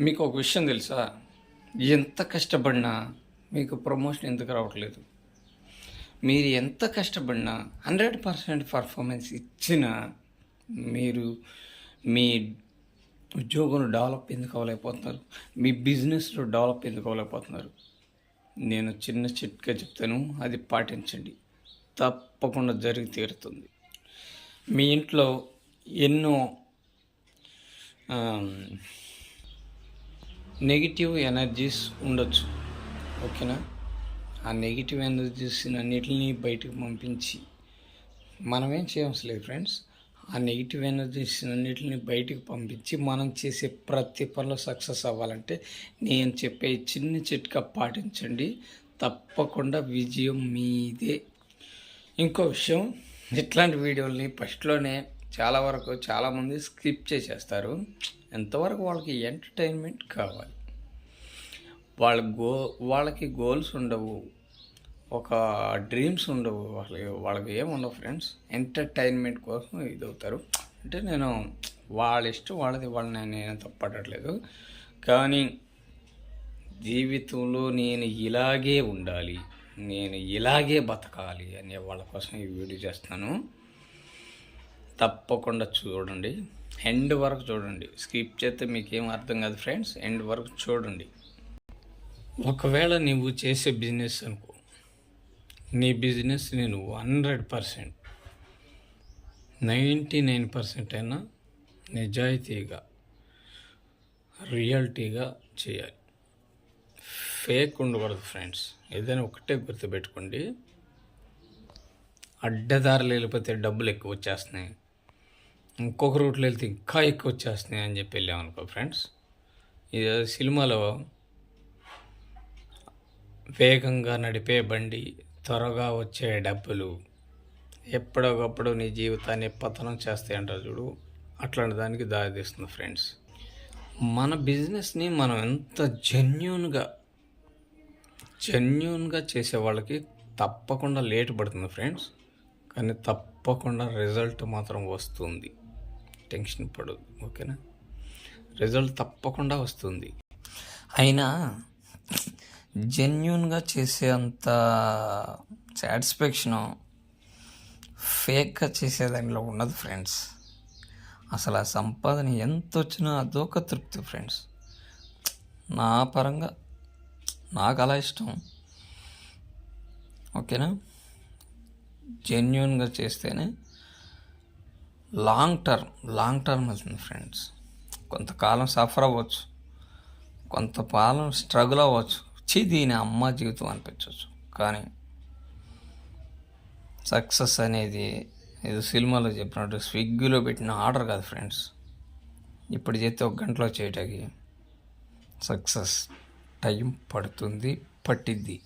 మీకు ఒక విషయం తెలుసా? ఎంత కష్టపడినా మీకు ప్రమోషన్ ఎందుకు రావట్లేదు? మీరు ఎంత కష్టపడినా హండ్రెడ్ పర్సెంట్ పర్ఫార్మెన్స్ ఇచ్చినా మీరు మీ ఉద్యోగంలో డెవలప్ ఎందుకు అవ్వలేకపోతున్నారు? మీ బిజినెస్లో డెవలప్ ఎందుకు అవ్వలేకపోతున్నారు? నేను చిన్న చిట్కా చెప్తాను అది పాటించండి. తప్పకుండా జరిగి తీరుతుంది. మీ ఇంట్లో ఎన్నో నెగిటివ్ ఎనర్జీస్ ఉండొచ్చు. ఓకేనా? ఆ నెగిటివ్ ఎనర్జీస్ అన్నిటిని బయటకు పంపించి మనం ఏం చేయవలసిన లేదు ఫ్రెండ్స్. ఆ నెగిటివ్ ఎనర్జీస్ అన్నిటిని బయటకు పంపించి మనం చేసే ప్రతి పనిలో సక్సెస్ అవ్వాలంటే నేను చెప్పే చిన్న చిట్కా పాటించండి. తప్పకుండా విజయం మీదే. ఇంకో విషయం ఇట్లాంటి వీడియోల్ని ఫస్ట్లోనే చాలా వరకు చాలామంది స్కిప్ చేసేస్తారు. ఎంతవరకు వాళ్ళకి ఎంటర్టైన్మెంట్ కావాలి? వాళ్ళ గో వాళ్ళకి గోల్స్ ఉండవు. ఒక డ్రీమ్స్ ఉండవు. వాళ్ళకి వాళ్ళకి ఏముండవు ఫ్రెండ్స్. ఎంటర్టైన్మెంట్ కోసం ఇది అవుతారు అంటే నేను వాళ్ళ ఇష్టం వాళ్ళది వాళ్ళని నేను తప్పట్టట్లేదు కానీ జీవితంలో నేను ఇలాగే ఉండాలి. నేను ఇలాగే బతకాలి అనే వాళ్ళ కోసం ఈ వీడియో చేస్తాను. తప్పకుండా చూడండి. ఎండ్ వరకు చూడండి. స్కిప్ చేస్తే మీకేం అర్థం కాదు ఫ్రెండ్స్ ఎండ్ వరకు చూడండి. ఒకవేళ నువ్వు చేసే బిజినెస్ అనుకో నీ బిజినెస్ నేను hundred percent ninety nine percent అయినా నిజాయితీగా రియాలిటీగా చేయాలి. ఫేక్ ఉండకూడదు ఫ్రెండ్స్ ఏదైనా ఒకటే గుర్తుపెట్టుకోండి. అడ్డదారులు వెళ్ళిపోతే డబ్బులు ఎక్కువ వచ్చేస్తున్నాయి. ఇంకొక రూట్లో వెళ్తే ఇంకా ఎక్కువ వచ్చేస్తున్నాయి అని చెప్పి వెళ్ళామనుకో ఫ్రెండ్స్. ఇది సినిమాలో వేగంగా నడిపే బండి త్వరగా వచ్చే డబ్బులు ఎప్పుడొకప్పుడు నీ జీవితాన్ని పతనం చేస్తాయి అంటారు చూడు. అట్లాంటి దానికి దారితీస్తుంది ఫ్రెండ్స్. మన బిజినెస్ని మనం ఎంత జెన్యున్గా జెన్యున్గా చేసే వాళ్ళకి తప్పకుండా లేట్ పడుతుంది ఫ్రెండ్స్. కానీ తప్పకుండా రిజల్ట్ మాత్రం వస్తుంది. టెన్షన్ పడదు ఓకేనా? రిజల్ట్ తప్పకుండా వస్తుంది. అయినా జెన్యున్గా చేసే అంత సాటిస్ఫాక్షను ఫేక్గా చేసే దానిలో ఉండదు ఫ్రెండ్స్. అసలు ఆ సంపాదన ఎంత వచ్చినా అదొక తృప్తి ఫ్రెండ్స్. నా పరంగా నాకు అలా ఇష్టం. ఓకేనా? జెన్యున్గా చేస్తేనే లాంగ్ టర్మ్ లాంగ్ టర్మ్ వెళ్తుంది ఫ్రెండ్స్ కొంతకాలం సఫర్ అవ్వచ్చు. కొంతకాలం స్ట్రగుల్ అవ్వచ్చు. చి దీని అమ్మ జీవితం అనిపించవచ్చు. కానీ సక్సెస్ అనేది ఏదో సినిమాలో చెప్పినట్టు స్విగ్గీలో పెట్టిన ఆర్డర్ కాదు ఫ్రెండ్స్ ఇప్పుడు చేస్తే ఒక గంటలో చేయటానికి సక్సెస్ టైం పడుతుంది పట్టిద్ది.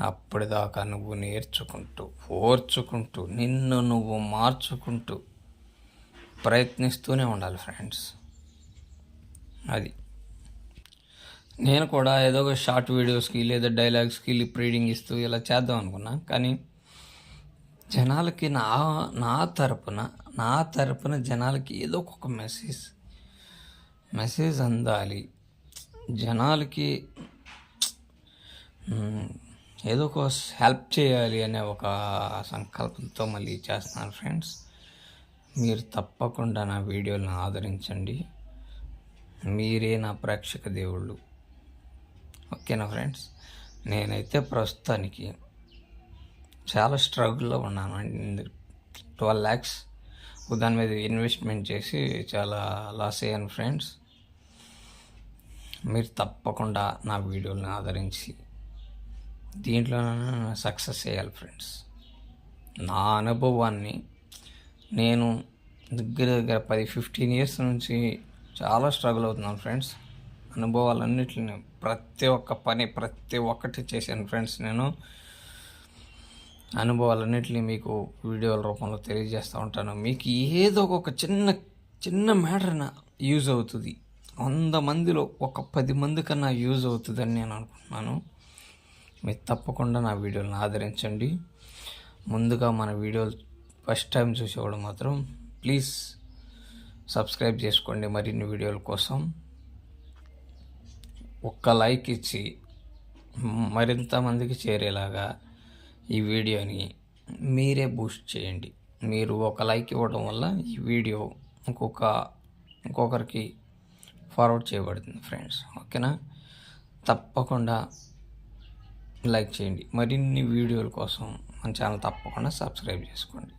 అప్పటిదాకా నువ్వు నేర్చుకుంటూ ఓర్చుకుంటూ నిన్ను నువ్వు మార్చుకుంటూ ప్రయత్నిస్తూనే ఉండాలి ఫ్రెండ్స్. అది. నేను కూడా ఏదో ఒక షార్ట్ వీడియోస్కి లేదా డైలాగ్స్కి లిప్ రీడింగ్ ఇస్తూ ఇలా చేద్దాం అనుకున్నా. కానీ జనాలకి నా నా తరపున నా తరపున జనాలకి ఏదో ఒక మెసేజ్ మెసేజ్ అందాలి. జనాలకి ఏదో ఒక హెల్ప్ చేయాలి అనే ఒక సంకల్పంతో మళ్ళీ చేస్తున్నాను ఫ్రెండ్స్ మీరు తప్పకుండా నా వీడియోలను ఆదరించండి. మీరే నా ప్రేక్షక దేవుళ్ళు. ఓకేనా ఫ్రెండ్స్ నేనైతే ప్రస్తుతానికి చాలా స్ట్రగుల్లో ఉన్నాను. అండి ట్వెల్వ్ ల్యాక్స్ దాని మీద ఇన్వెస్ట్మెంట్ చేసి చాలా లాస్ అయ్యాను ఫ్రెండ్స్ మీరు తప్పకుండా నా వీడియోలను ఆదరించి దీంట్లో సక్సెస్ చేయాలి ఫ్రెండ్స్. నా అనుభవాన్ని నేను దగ్గర దగ్గర పది ఫిఫ్టీన్ ఇయర్స్ నుంచి చాలా స్ట్రగుల్ అవుతున్నాను ఫ్రెండ్స్. అనుభవాలన్నిటిని ప్రతి ఒక్క పని ప్రతి ఒక్కటి చేశాను ఫ్రెండ్స్ నేను. అనుభవాలన్నిటిని మీకు వీడియోల రూపంలో తెలియజేస్తూ ఉంటాను. మీకు ఏదో ఒక చిన్న చిన్న మ్యాటర్ యూజ్ అవుతుంది. వంద మందిలో ఒక పది మంది కన్నా యూజ్ అవుతుందని నేను అనుకుంటున్నాను. మీరు తప్పకుండా నా వీడియోలను ఆదరించండి. ముందుగా మన వీడియోలు ఫస్ట్ టైం చూసేవాడు మాత్రం ప్లీజ్ సబ్స్క్రైబ్ చేసుకోండి మరిన్ని వీడియోల కోసం. ఒక్క లైక్ ఇచ్చి మరింత మందికి చేరేలాగా ఈ వీడియోని మీరే బూస్ట్ చేయండి. మీరు ఒక లైక్ ఇవ్వడం వల్ల ఈ వీడియో ఇంకొక ఇంకొకరికి ఫార్వర్డ్ చేయబడుతుంది ఫ్రెండ్స్. ఓకేనా? తప్పకుండా లైక్ చేయండి. మరిన్ని వీడియోల కోసం మన ఛానల్ తప్పకుండా సబ్స్క్రైబ్ చేసుకోండి.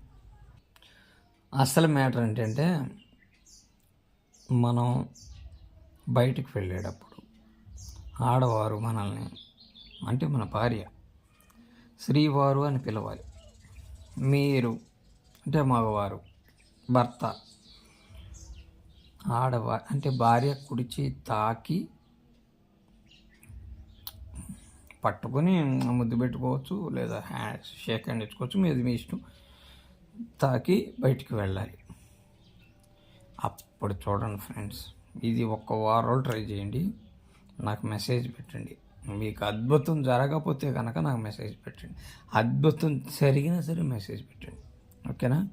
అసలు మ్యాటర్ ఏంటంటే మనం బయటికి వెళ్ళేటప్పుడు ఆడవారు మనల్ని అంటే మన భార్య శ్రీవారు అని పిలవాలి. మీరు అంటే మగవారు భర్త ఆడవారు అంటే భార్య కుడిచి తాకి పట్టుకొని ముద్దు పెట్టుకోవచ్చు లేదా హ్యాండ్ షేక్ హ్యాండ్ ఇచ్చుకోవచ్చు. మీది మీ ఇష్టం. తాకి బయటికి వెళ్ళాలి. అప్పుడు చూడండి ఫ్రెండ్స్ ఇది ఒక్క వారం ట్రై చేయండి. నాకు మెసేజ్ పెట్టండి. మీకు అద్భుతం జరగకపోతే కనుక నాకు మెసేజ్ పెట్టండి. అద్భుతం జరిగినా సరే మెసేజ్ పెట్టండి. ఓకేనా?